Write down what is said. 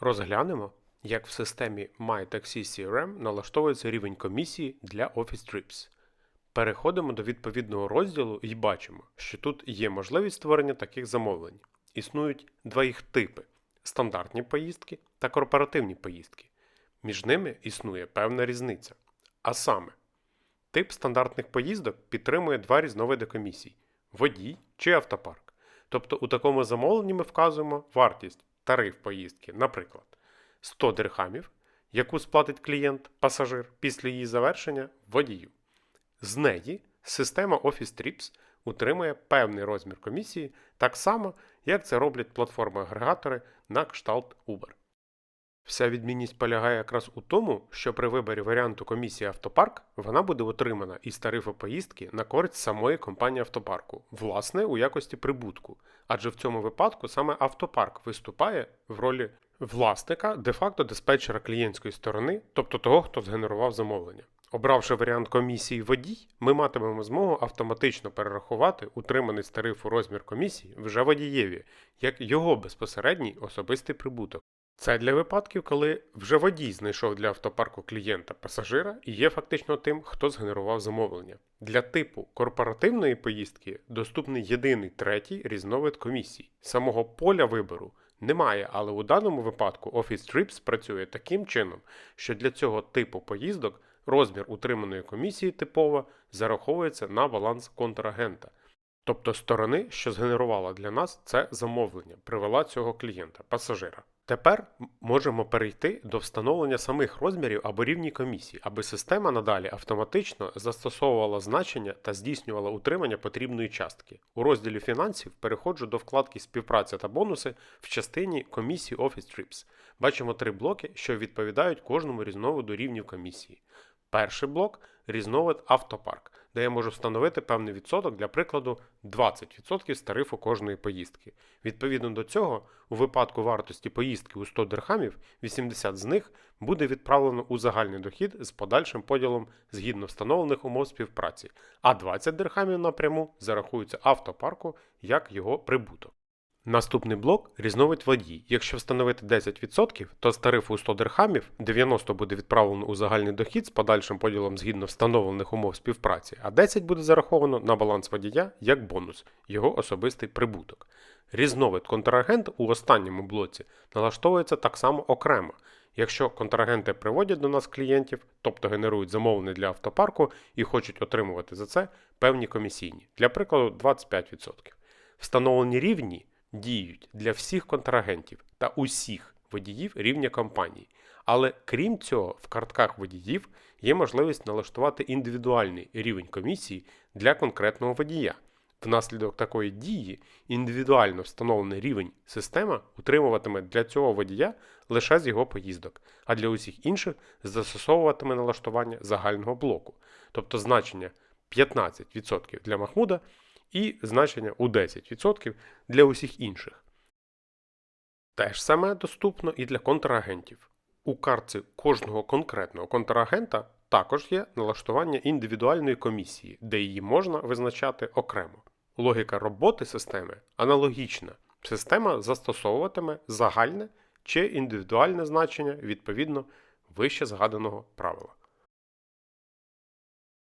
Розглянемо, як в системі MyTaxi CRM налаштовується рівень комісії для Office Trips. Переходимо до відповідного розділу і бачимо, що тут є можливість створення таких замовлень. Існують два їх типи: стандартні поїздки та корпоративні поїздки. Між ними існує певна різниця. А саме, тип стандартних поїздок підтримує два різновиди комісій водій чи автопарк. Тобто у такому замовленні ми вказуємо вартість тариф поїздки, наприклад, 100 дирхамів, яку сплатить клієнт, пасажир після її завершення водію. З неї система Office Trips утримує певний розмір комісії, так само, як це роблять платформи-агрегатори на кшталт Uber. Вся відмінність полягає якраз у тому, що при виборі варіанту комісії автопарк вона буде отримана із тарифу поїздки на користь самої компанії автопарку, власне, у якості прибутку. Адже в цьому випадку саме автопарк виступає в ролі власника де-факто диспетчера клієнтської сторони, тобто того, хто згенерував замовлення. Обравши варіант комісії водій, ми матимемо змогу автоматично перерахувати утриманий з тарифу розмір комісії вже водієві, як його безпосередній особистий прибуток. Це для випадків, коли вже водій знайшов для автопарку клієнта пасажира і є фактично тим, хто згенерував замовлення. Для типу корпоративної поїздки доступний єдиний третій різновид комісій. Самого поля вибору немає, але у даному випадку Office Trips працює таким чином, що для цього типу поїздок розмір утриманої комісії типово зараховується на баланс контрагента. Тобто сторони, що згенерувала для нас це замовлення, привела цього клієнта, пасажира. Тепер можемо перейти до встановлення самих розмірів або рівні комісії, аби система надалі автоматично застосовувала значення та здійснювала утримання потрібної частки. У розділі фінансів переходжу до вкладки Співпраця та бонуси в частині комісії Office Trips. Бачимо три блоки, що відповідають кожному різновиду рівнів комісії. Перший блок різновид автопарк, де я можу встановити певний відсоток, для прикладу, 20% з тарифу кожної поїздки. Відповідно до цього, у випадку вартості поїздки у 100 дирхамів, 80 з них буде відправлено у загальний дохід з подальшим поділом згідно встановлених умов співпраці, а 20 дирхамів напряму зарахуються автопарку як його прибуток. Наступний блок різновид водій. Якщо встановити 10%, то з тарифу у 100 дирхамів 90 буде відправлено у загальний дохід з подальшим поділом згідно встановлених умов співпраці, а 10 буде зараховано на баланс водія як бонус, його особистий прибуток. Різновид контрагент у останньому блоці налаштовується так само окремо. Якщо контрагенти приводять до нас клієнтів, тобто генерують замовлення для автопарку і хочуть отримувати за це певні комісійні, для прикладу 25%. Встановлені рівні діють для всіх контрагентів та усіх водіїв рівня компанії. Але крім цього, в картках водіїв є можливість налаштувати індивідуальний рівень комісії для конкретного водія. Внаслідок такої дії індивідуально встановлений рівень система утримуватиме для цього водія лише з його поїздок, а для усіх інших застосовуватиме налаштування загального блоку, тобто значення 15% для Махмуда і значення у 10% для усіх інших. Те ж саме доступно і для контрагентів. У картці кожного конкретного контрагента також є налаштування індивідуальної комісії, де її можна визначати окремо. Логіка роботи системи аналогічна. Система застосовуватиме загальне чи індивідуальне значення відповідно вище згаданого правила.